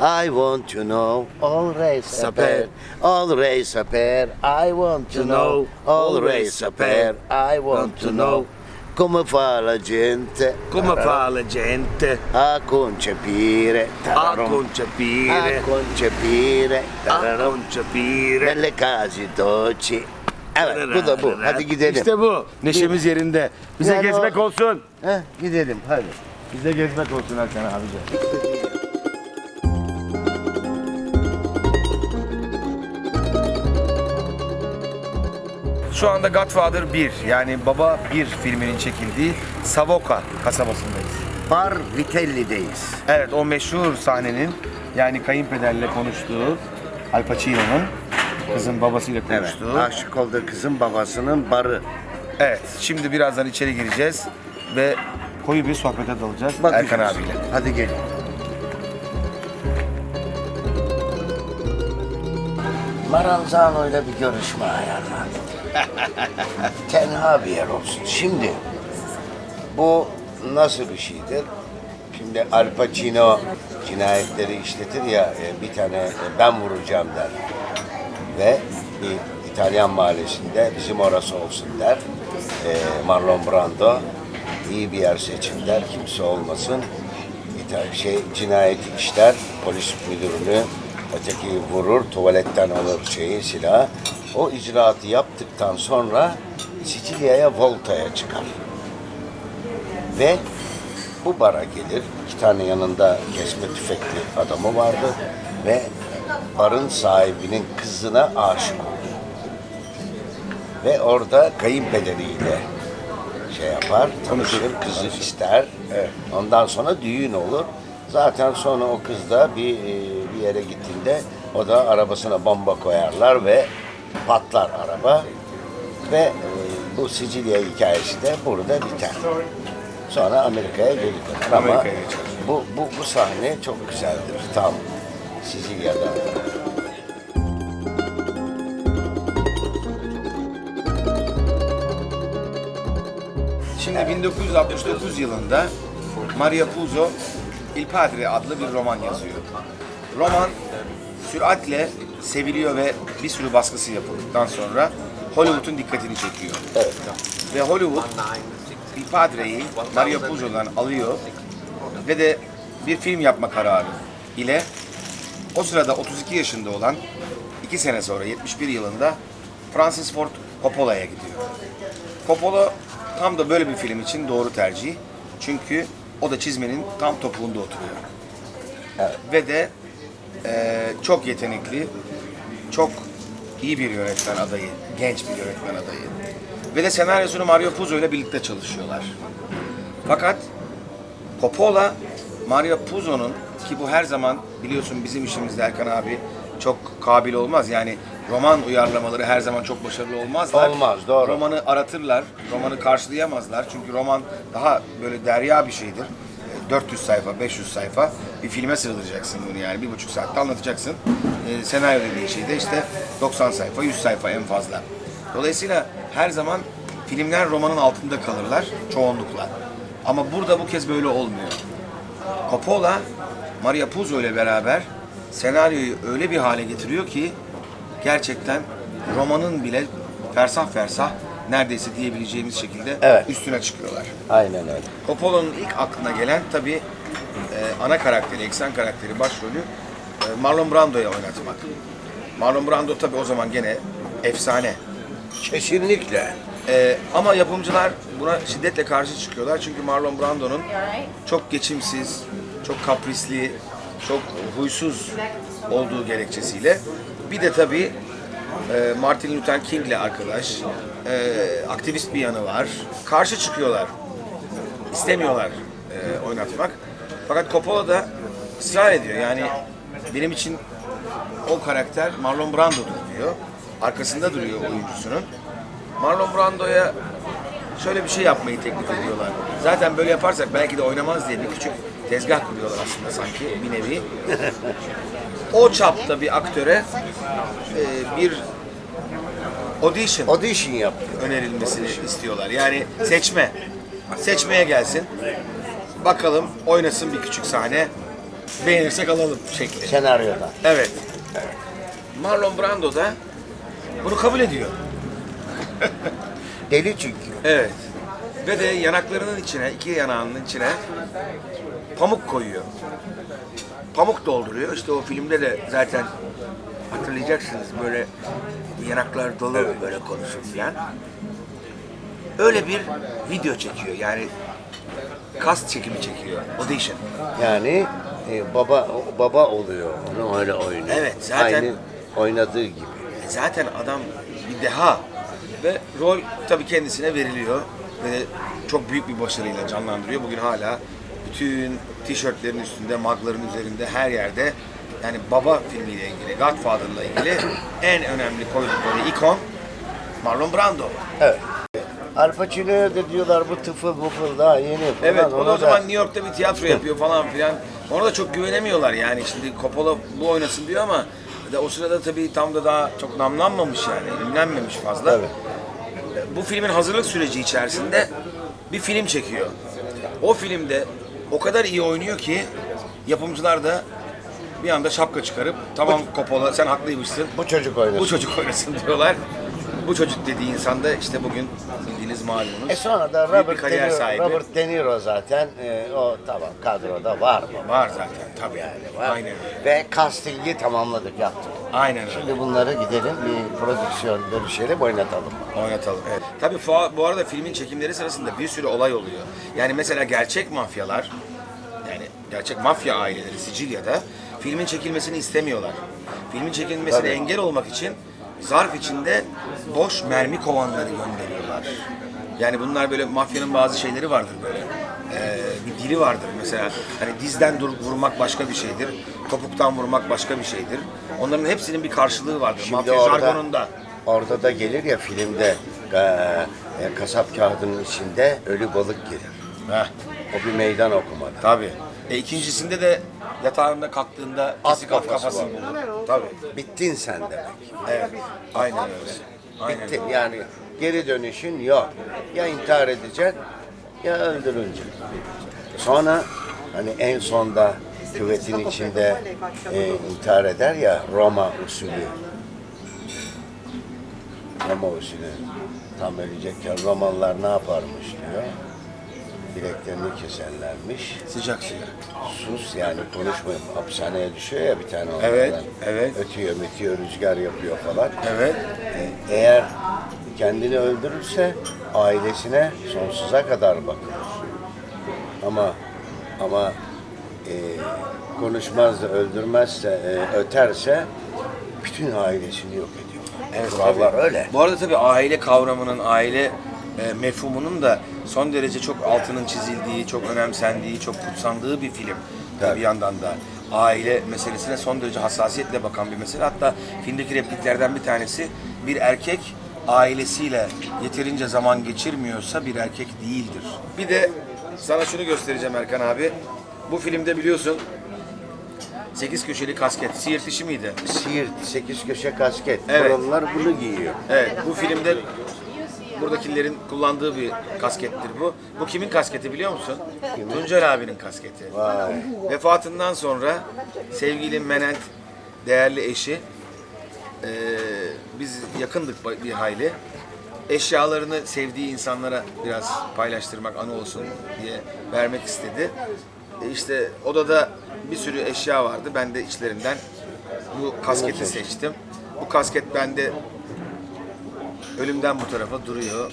I want to know all race saper, all race saper. I want to know all race saper. I want to know come fa la gente Come fa la gente a concepire, a tararum, a concepire, concepire, a tararum, concepire. nelle case dolci. Evet bu da bu. Hadi gidelim. İşte bu. Neşemiz yerinde. Bize Yani gezmek o- olsun. Heh, gidelim hadi. Bize gezmek olsun Erkan abici. Şu anda Godfather 1 yani Baba 1 filminin çekildiği Savoca kasabasındayız. Bar Vitelli'deyiz. Evet o meşhur sahnenin yani kayınpederle konuştuğu Al Pacino'nun kızın babasıyla Evet. konuştuğu. Aşık olduğu kızın babasının barı. Evet, şimdi birazdan içeri gireceğiz ve koyu bir sohbete dalacağız Bakacağız. Erkan abiyle. Hadi gelin. Maranzano ile bir görüşme ayarladım. Tenha bir yer olsun. Şimdi bu nasıl bir şeydir? Şimdi Al Pacino cinayetleri işletir ya e, bir tane e, ben vuracağım der. Ve bir İtalyan mahallesinde bizim orası olsun der. E, Marlon Brando iyi bir yer seçin der. Kimse olmasın. İta- şey cinayeti işler. Polis müdürünü öteki vurur. Tuvaletten alır şeyi silahı. O icraatı yaptıktan sonra Sicilya'ya Volta'ya çıkar. Ve bu bara gelir. İki tane yanında kesme tüfekli adamı vardı. Ve barın sahibinin kızına aşık olur. Ve orada kayınpederiyle şey yapar, tanışır, kızı ister. Ondan sonra düğün olur. Zaten sonra o kız da bir, bir yere gittiğinde o da arabasına bomba koyarlar ve patlar araba. Ve e, bu Sicilya hikayesi de burada biter. Sonra Amerika'ya geri döner. Ama Amerika'ya geçer. bu, bu, bu sahne çok güzeldir. Tam Sicilya'da. Şimdi 1969 yılında Maria Puzo Il Padre adlı bir roman yazıyor. Roman süratle seviliyor ve bir sürü baskısı yapıldıktan sonra Hollywood'un dikkatini çekiyor. Evet. Ve Hollywood Il Padre'yi Maria Puzo'dan alıyor ve de bir film yapma kararı ile o sırada 32 yaşında olan iki sene sonra 71 yılında Francis Ford Coppola'ya gidiyor. Coppola tam da böyle bir film için doğru tercih. Çünkü o da çizmenin tam topuğunda oturuyor. Ve de eee, çok yetenekli, çok iyi bir yönetmen adayı, genç bir yönetmen adayı. Ve de senaryosunu Mario Puzo ile birlikte çalışıyorlar. Fakat Coppola, Mario Puzo'nun ki bu her zaman biliyorsun bizim işimizde Erkan abi çok kabil olmaz. Yani roman uyarlamaları her zaman çok başarılı olmazlar. Olmaz, doğru. Romanı aratırlar, romanı karşılayamazlar. Çünkü roman daha böyle derya bir şeydir. E, 400 sayfa, 500 sayfa bir filme sığdıracaksın bunu yani. Bir buçuk saatte anlatacaksın. E, senaryo dediğin şey de işte 90 sayfa, 100 sayfa en fazla. Dolayısıyla her zaman filmler romanın altında kalırlar çoğunlukla. Ama burada bu kez böyle olmuyor. Coppola, Maria Puzo ile beraber senaryoyu öyle bir hale getiriyor ki gerçekten romanın bile fersah fersah neredeyse diyebileceğimiz şekilde Evet. üstüne çıkıyorlar. Aynen öyle. Coppola'nın ilk aklına gelen tabii e, ana karakteri, eksen karakteri, başrolü e, Marlon Brando'ya oynatmak. Marlon Brando tabii o zaman gene efsane. Kesinlikle. Ee, ama yapımcılar buna şiddetle karşı çıkıyorlar çünkü Marlon Brando'nun çok geçimsiz, çok kaprisli, çok huysuz olduğu gerekçesiyle bir de tabii e, Martin Luther King'le arkadaş, e, aktivist bir yanı var. Karşı çıkıyorlar. İstemiyorlar e, oynatmak. Fakat Coppola da ısrar ediyor. Yani benim için o karakter Marlon Brando'dur diyor. Arkasında duruyor oyuncusunun. Marlon Brando'ya şöyle bir şey yapmayı teklif ediyorlar. Zaten böyle yaparsak belki de oynamaz diye bir küçük tezgah kuruyorlar aslında sanki bir nevi. O çapta bir aktöre e, bir audition Audition yap. önerilmesini istiyorlar. Yani seçme. Seçmeye gelsin. Bakalım oynasın bir küçük sahne. beğenirsek alalım şekli. Senaryoda. Evet. Marlon Brando da bunu kabul ediyor. Deli çünkü. Evet. Ve de yanaklarının içine, iki yanağının içine pamuk koyuyor. Pamuk dolduruyor. İşte o filmde de zaten hatırlayacaksınız böyle yanaklar dolu böyle konuşur falan. Öyle bir video çekiyor. Yani kast çekimi çekiyor. Audition. Yani e, baba baba oluyor. Onu öyle oynuyor. Evet, zaten- Aynı oynadığı gibi. Zaten adam bir deha ve rol tabii kendisine veriliyor ve çok büyük bir başarıyla canlandırıyor. Bugün hala bütün tişörtlerin üstünde, magların üzerinde, her yerde yani baba filmiyle ilgili, Godfather'la ilgili en önemli koydukları ikon Marlon Brando. Evet. Al Pacino'ya da diyorlar bu tıfıl mıfıl daha yeni falan. Evet, o da o zaman New York'ta bir tiyatro yapıyor falan filan. Ona da çok güvenemiyorlar yani. Şimdi Coppola bu oynasın diyor ama de o sırada tabii tam da daha çok namlanmamış yani. Ünlenmemiş fazla. Tabii. Bu filmin hazırlık süreci içerisinde bir film çekiyor. O filmde o kadar iyi oynuyor ki yapımcılar da bir anda şapka çıkarıp tamam Coppola sen haklıymışsın. bu çocuk oynasın. Bu çocuk oynasın diyorlar. Bu çocuk dediği insan da işte bugün bildiğiniz malumunuz. E sonra da büyük bir Robert De, kariyer Niro, sahibi. Robert De Niro zaten e, o tamam kadroda var mı? Var zaten tabii. Yani var. Aynen öyle. Ve casting'i tamamladık yaptık. Aynen öyle. Şimdi bunları gidelim bir prodüksiyon görüşelim oynatalım. Oynatalım. Evet. Tabii bu arada filmin çekimleri sırasında bir sürü olay oluyor. Yani mesela gerçek mafyalar, yani gerçek mafya aileleri Sicilya'da filmin çekilmesini istemiyorlar. Filmin çekilmesine Tabii. engel olmak için zarf içinde boş mermi kovanları gönderiyorlar. Yani bunlar böyle mafyanın bazı şeyleri vardır böyle. Bir dili vardır mesela. Hani dizden dur, vurmak başka bir şeydir. Topuktan vurmak başka bir şeydir. Onların hepsinin bir karşılığı vardır. Mafya jargonunda. orada da gelir ya filmde e, e, kasap kağıdının içinde ölü balık gelir. Heh. O bir meydan okumada. Tabii. E ikincisinde de yatağında kalktığında kesik at kafası kafasını var. bulur. Tabii. Bittin sen demek. Evet. Aynen öyle. Aynen Bittin. öyle. Yani geri dönüşün yok. Ya intihar edeceksin ya öldürüleceksin. Sonra hani en sonda küvetin içinde e, intihar eder ya Roma usulü. Roma usulü. Tam ölecekken Romalılar ne yaparmış diyor. Bileklerini keserlermiş. Sıcak suya. Sus yani konuşmayın. Hapishaneye düşüyor ya bir tane onlardan. Evet, evet. Ötüyor, mütüyor, rüzgar yapıyor falan. Evet. E, Eğer kendini öldürürse ailesine sonsuza kadar bakılır. Ama ama e, konuşmaz da öldürmezse, e, öterse bütün ailesini yok ediyor. Evet, Kurallar tabii. öyle. Bu arada tabii aile kavramının, aile e, mefhumunun da son derece çok altının çizildiği, çok önemsendiği, çok kutsandığı bir film. Tabii bir yandan da aile meselesine son derece hassasiyetle bakan bir mesele. Hatta filmdeki repliklerden bir tanesi bir erkek ailesiyle yeterince zaman geçirmiyorsa bir erkek değildir. Bir de sana şunu göstereceğim Erkan abi. Bu filmde biliyorsun 8 köşeli kasket. Siirt işi miydi? Siirt, sekiz köşe kasket. Evet. Onlar bunu giyiyor. Evet, bu filmde buradakilerin kullandığı bir kaskettir bu. Bu kimin kasketi biliyor musun? Tuncel abinin kasketi. Vay. Vefatından sonra sevgili Menent, değerli eşi, eee, biz yakındık bir hayli. Eşyalarını sevdiği insanlara biraz paylaştırmak, anı olsun diye vermek istedi. E işte odada bir sürü eşya vardı. Ben de içlerinden bu kasketi seçtim. Bu kasket bende ölümden bu tarafa duruyor.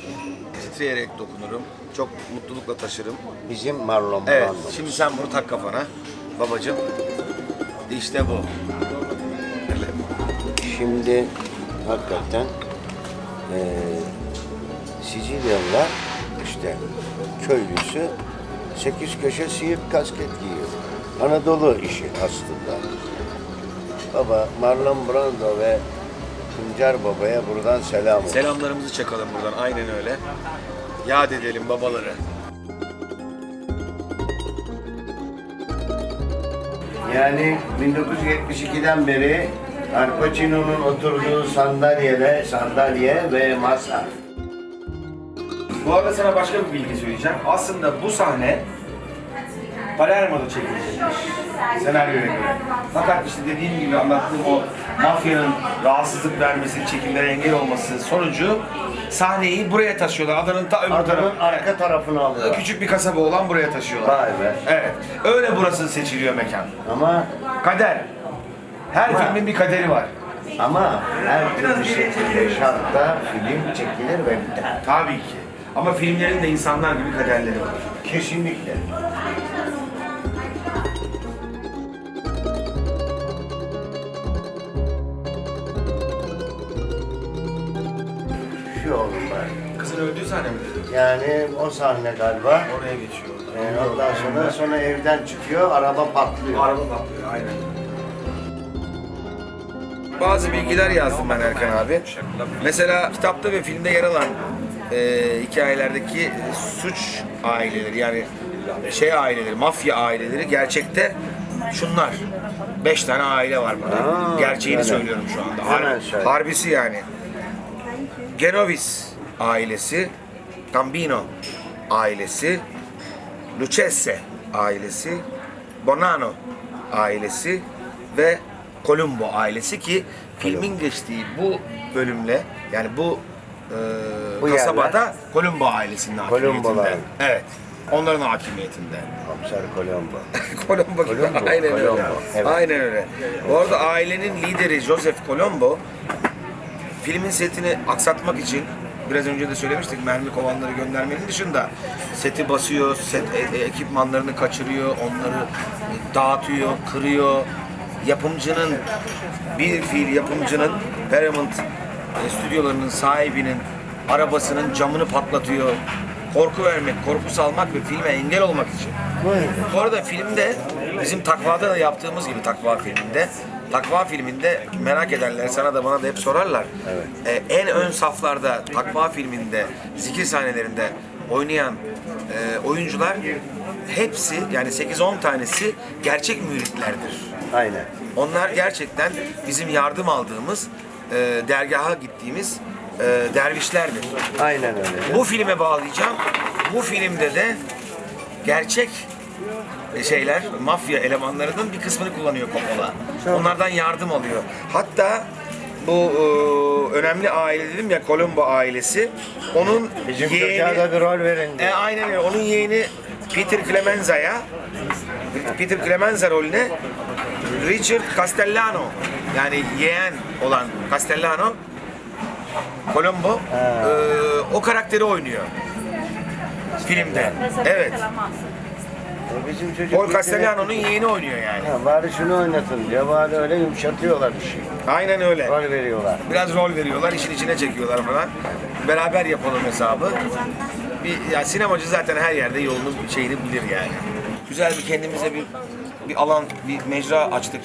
Titreyerek dokunurum. Çok mutlulukla taşırım. Bizim Marlon Evet, şimdi sen bunu tak kafana babacığım. İşte bu. Şimdi hakikaten eee Sicilyalılar işte köylüsü sekiz köşe siirt kasket giyiyor. Anadolu işi aslında. Baba Marlon Brando ve Tuncer Baba'ya buradan selam olsun. Selamlarımızı çakalım buradan. Aynen öyle. Yad edelim babaları. Yani 1972'den beri Al Pacino'nun oturduğu sandalyede sandalye ve masa. Bu arada sana başka bir bilgi söyleyeceğim. Aslında bu sahne Palermo'da çekilecekmiş senaryoya göre. Fakat işte dediğim gibi anlattığım o mafyanın rahatsızlık vermesi, çekimlere engel olması sonucu sahneyi buraya taşıyorlar. Adanın ta öbür tarafı. arka tarafını alıyor. Küçük bir kasaba olan buraya taşıyorlar. Vay be. Evet. Öyle burası seçiliyor mekan. Ama Kader. Her Ama- filmin bir kaderi var. ama her türlü şekilde şartta film çekilir ve biter. Tabii ki. Ama filmlerin de insanlar gibi kaderleri var. Kesinlikle. Şu oğlum ben. Kızın öldüğü sahne mi? Yani o sahne galiba. Oraya geçiyor. Ee, ondan sonra sonra evden çıkıyor, araba patlıyor. Araba patlıyor, aynen. Bazı bilgiler yazdım ben Erkan abi. Mesela kitapta ve filmde yer alan e, hikayelerdeki suç aileleri yani şey aileleri, mafya aileleri gerçekte şunlar. Beş tane aile var burada. Aa, Gerçeğini öyle. söylüyorum şu anda. Har- söyle. harbisi yani. Genovis ailesi, Gambino ailesi, Lucchese ailesi, Bonanno ailesi ve Columbo ailesi ki filmin geçtiği bu bölümle yani bu, e, kasabada Columbo ailesinin hakimiyetinde. Evet. Onların hakimiyetinde. Komiser Colombo. Colombo gibi. Colombo, Aynen öyle. Colombo, evet. Aynen öyle. Bu arada ailenin lideri Joseph Colombo filmin setini aksatmak için biraz önce de söylemiştik mermi kovanları göndermenin dışında seti basıyor, set e- e- ekipmanlarını kaçırıyor, onları dağıtıyor, kırıyor. Yapımcının bir fiil yapımcının Paramount e, stüdyolarının sahibinin arabasının camını patlatıyor. Korku vermek, korku salmak ve filme engel olmak için. Bu arada filmde bizim Takva'da da yaptığımız gibi Takva filminde Takva filminde merak edenler sana da bana da hep sorarlar. Evet. Ee, en ön saflarda Takva filminde zikir sahnelerinde oynayan e, oyuncular hepsi yani 8-10 tanesi gerçek müritlerdir. Aynen. Onlar gerçekten bizim yardım aldığımız e, dergaha gittiğimiz e, dervişlerdir. Aynen öyle. Bu filme bağlayacağım. Bu filmde de gerçek şeyler, mafya elemanlarının bir kısmını kullanıyor Coppola. Onlardan yardım alıyor. Hatta bu e, önemli aile dedim ya Colombo ailesi. Onun Bizim yeğeni, çocuğa da bir rol verin e, diye. aynen öyle. Onun yeğeni Peter Clemenza'ya Peter Clemenza rolüne Richard Castellano yani yeğen olan Castellano Colombo e, o karakteri oynuyor filmde. Evet. E, Bizim çocuk Paul Castellano'nun yeğeni oynuyor yani. Ha, bari şunu oynatın diye bari öyle yumuşatıyorlar bir şey. Aynen öyle. Rol veriyorlar. Biraz rol veriyorlar, işin içine çekiyorlar falan. Beraber yapalım hesabı. Bir, ya sinemacı zaten her yerde yolunu şeyini bilir yani. Güzel bir kendimize bir bir alan, bir mecra açtık.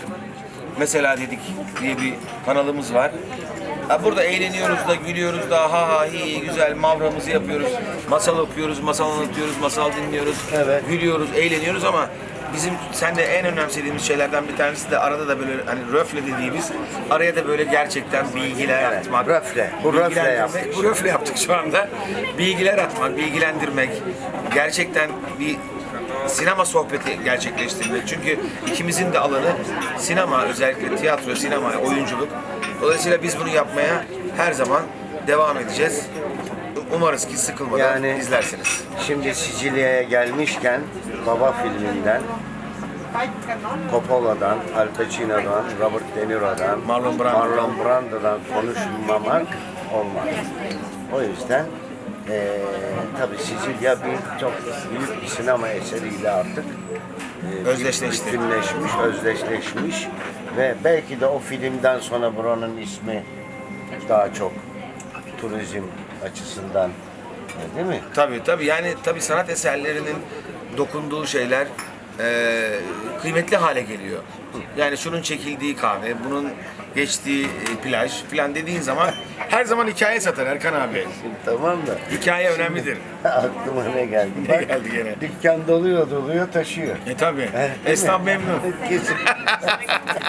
Mesela dedik diye bir kanalımız var. Ha, burada eğleniyoruz da, gülüyoruz da, ha ha hi güzel mavramızı yapıyoruz. Masal okuyoruz, masal anlatıyoruz, masal dinliyoruz. Evet. Gülüyoruz, eğleniyoruz ama bizim sen de en önemsediğimiz şeylerden bir tanesi de arada da böyle hani röfle dediğimiz araya da böyle gerçekten bilgiler Evet, atmak. röfle. Bu röfle yaptık. Bu röfle yaptık şu anda. Bilgiler atmak, bilgilendirmek. Gerçekten bir sinema sohbeti gerçekleştirmek. Çünkü ikimizin de alanı sinema, özellikle tiyatro, sinema, oyunculuk. Dolayısıyla biz bunu yapmaya her zaman devam edeceğiz. Umarız ki sıkılmadan Yani- izlersiniz. Şimdi Sicilya'ya gelmişken Baba filminden Coppola'dan, Al Pacino'dan, Robert De Niro'dan, Marlon Brando'dan. Marlon Brando'dan konuşmamak olmaz. O yüzden eee tabii Sicilya bir çok büyük bir sinema eseriyle artık eee, Özdeşleşti. bütünleşmiş, özdeşleşmiş ve belki de o filmden sonra buranın ismi daha çok turizm açısından e, değil mi? Tabii tabii yani tabii sanat eserlerinin dokunduğu şeyler eee, kıymetli hale geliyor. Yani şunun çekildiği kahve, bunun geçtiği e, plaj filan dediğin zaman her zaman hikaye satar Erkan abi. Tamam da Hikaye önemlidir. aklıma ne geldi? Ne Bak, geldi gene? Dükkan doluyor doluyor taşıyor. E. Eh, değil mi? Esnaf memnun. Kesin.